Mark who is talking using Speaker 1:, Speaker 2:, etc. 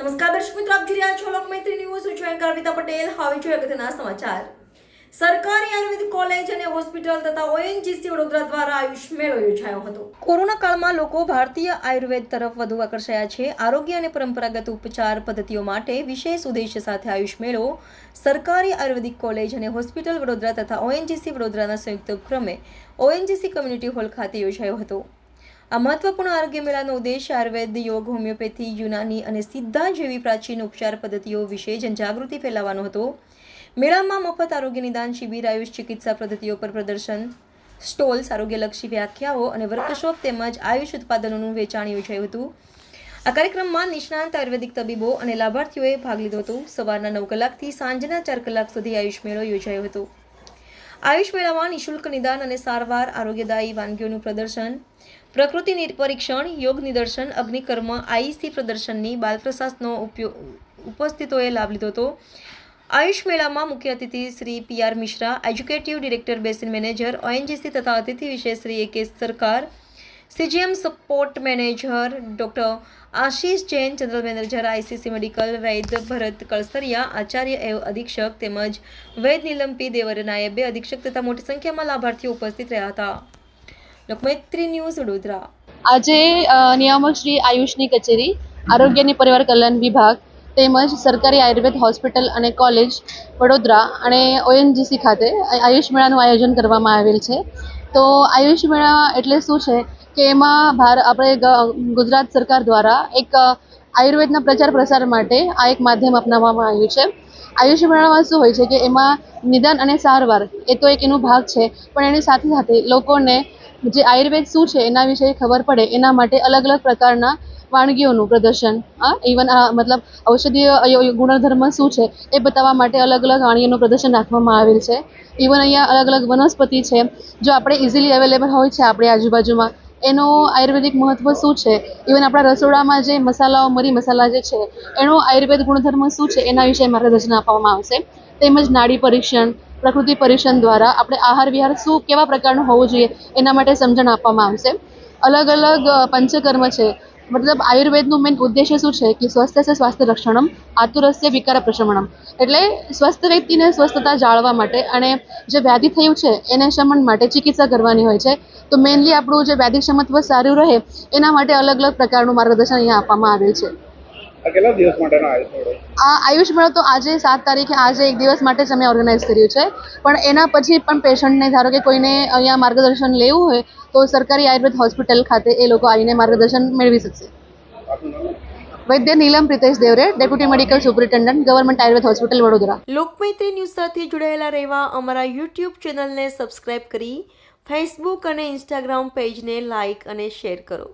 Speaker 1: નમસ્કાર દર્શક મિત્રો, આપ જોઈ રહ્યા છો લોકમૈત્રી ન્યૂઝ. હું છું પટેલ. હવે જોઈએ અગત્યના સમાચાર. સરકારી આયુર્વેદિક કોલેજ અને હોસ્પિટલ તથા ઓએનજીસી વડોદરા દ્વારા આયુષ મેળો યોજાયો હતો. કોરોના કાળમાં લોકો ભારતીય આયુર્વેદ તરફ વધુ આકર્ષાયા છે. આરોગ્ય અને પરંપરાગત ઉપચાર પદ્ધતિઓ માટે વિશેષ ઉદ્દેશ્ય સાથે આયુષ મેળો સરકારી આયુર્વેદિક કોલેજ અને હોસ્પિટલ વડોદરા તથા ઓએનજીસી વડોદરાના સંયુક્ત ઉપક્રમે ઓએનજીસી કમ્યુનિટી હોલ ખાતે યોજાયો હતો. આ મહત્વપૂર્ણ આરોગ્ય મેળાનો ઉદ્દેશ આયુર્વેદ, યોગ, હોમિયોપેથી, યુનાની અને સિદ્ધા જેવી પ્રાચીન ઉપચાર પદ્ધતિઓ વિશે જનજાગૃતિ ફેલાવવાનો હતો. મેળામાં મફત આરોગ્ય નિદાન શિબિર, આયુષ ચિકિત્સા પદ્ધતિઓ પર પ્રદર્શન, સ્ટોલ્સ, આરોગ્યલક્ષી વ્યાખ્યાઓ અને વર્કશોપ તેમજ આયુષ ઉત્પાદનોનું વેચાણ યોજાયું હતું. આ કાર્યક્રમમાં નિષ્ણાંત આયુર્વેદિક તબીબો અને લાભાર્થીઓએ ભાગ લીધો હતો. સવારના નવ કલાકથી સાંજના ચાર કલાક સુધી આયુષ મેળો યોજાયો હતો. આયુષ મેળામાં નિઃશુલ્ક નિદાન અને સારવાર, આરોગ્યદાયી વાનગીઓનું પ્રદર્શન, પ્રકૃતિ પરીક્ષણ યોગ નિદર્શન, અગ્નિકર્મ આઈસી પ્રદર્શનની બાલપ્રશાસનો ઉપયોગ ઉપસ્થિતોએ લાભ લીધો હતો. આયુષ મેળામાં મુખ્ય અતિથિ Shri P R Mishra, executive director basin manager, ONGC તથા અતિથિ વિશેષ Shri A K Sarkar, CGM support manager doctor Ashish Jain, general manager ICC medical વૈદ ભરત કળસરિયા, આચાર્ય એવ અધિક્ષક તેમજ વૈદ નિલંપી દેવર નાયબે અધિક્ષક તથા મોટી સંખ્યામાં લાભાર્થીઓ ઉપસ્થિત રહ્યા હતા. લોકમૈત્રી ન્યૂઝ વડોદરા.
Speaker 2: આજે નિયામક શ્રી આયુષની કચેરી, આરોગ્ય અને પરિવાર કલ્યાણ વિભાગ તેમજ સરકારી આયુર્વેદ હોસ્પિટલ અને કોલેજ વડોદરા અને ઓએનજીસી ખાતે આયુષ મેળાનું આયોજન કરવામાં આવેલ છે. તો આયુષ મેળા એટલે શું છે કે એમાં ભાર, આપણે ગુજરાત સરકાર દ્વારા એક આયુર્વેદના પ્રચાર પ્રસાર માટે આ એક માધ્યમ અપનાવવામાં આવ્યું છે. આયુષ મેળામાં શું હોય છે કે એમાં નિદાન અને સારવાર એ તો એક એનો ભાગ છે, પણ એની સાથે સાથે લોકોને જે આયુર્વેદ શું છે એના વિશે ખબર પડે એના માટે અલગ અલગ પ્રકારના વાનગીઓનું પ્રદર્શન, હા? ઇવન આ મતલબ ઔષધીય ગુણધર્મ શું છે એ બતાવવા માટે અલગ અલગ વાનગીઓનું પ્રદર્શન રાખવામાં આવેલ છે. ઇવન અહીંયા અલગ અલગ વનસ્પતિ છે, જો આપણે ઇઝીલી અવેલેબલ હોય છે આપણી આજુબાજુમાં, એનો આયુર્વેદિક મહત્વ શું છે? ઇવન આપણા રસોડામાં જે મસાલાઓ, મરી મસાલા જે છે, એનો આયુર્વેદ ગુણધર્મ શું છે એના વિશે માર્ગદર્શન આપવામાં આવશે. તેમજ નાડી પરીક્ષણ, પ્રકૃતિ પરીક્ષણ દ્વારા આપણે આહાર વિહાર શું, કેવા પ્રકારનું હોવું જોઈએ એના માટે સમજણ આપવામાં આવશે. અલગ અલગ પંચકર્મ છે મતલબ આયુર્વેદનું મેઇન ઉદ્દેશ્ય શું છે કે સ્વસ્થ છે સ્વાસ્થ્ય રક્ષણમ, આતુરસ્ય વિકાર પ્રશમણમ એટલે સ્વસ્થ વ્યક્તિને સ્વસ્થતા જાળવવા માટે અને જે વ્યાધિ થયું છે એને શમન માટે ચિકિત્સા કરવાની હોય છે. તો મેઇનલી આપણું જે વ્યાધિ ક્ષમત્વ સારું રહે એના માટે અલગ અલગ પ્રકારનું માર્ગદર્શન અહીંયા આપવામાં આવેલ છે.
Speaker 3: કેટલા દિવસ માટેનો આયુષ મેળો
Speaker 2: આ આયુષ મેળો તો આજે સાત તારીખે આજે એક દિવસ માટે જ અમે ઓર્ગેનાઇઝ કર્યું છે. પણ એના પછી પણ પેશન્ટને ધારો કે કોઈને અહીંયા માર્ગદર્શન લેવું હોય તો સરકારી આયુર્વેદ હોસ્પિટલ ખાતે એ લોકો આવીને માર્ગદર્શન મેળવી શકશે. વૈદ્ય Neelam Pritesh Devre deputy medical superintendent government Ayurveda hospital Vadodara.
Speaker 1: Lokmaitri news સાથે જોડાયેલા રહેવા અમારા યુટ્યુબ ચેનલને સબસ્ક્રાઇબ કરી ફેસબુક અને ઇન્સ્ટાગ્રામ પેજને લાઇક અને શેર કરો.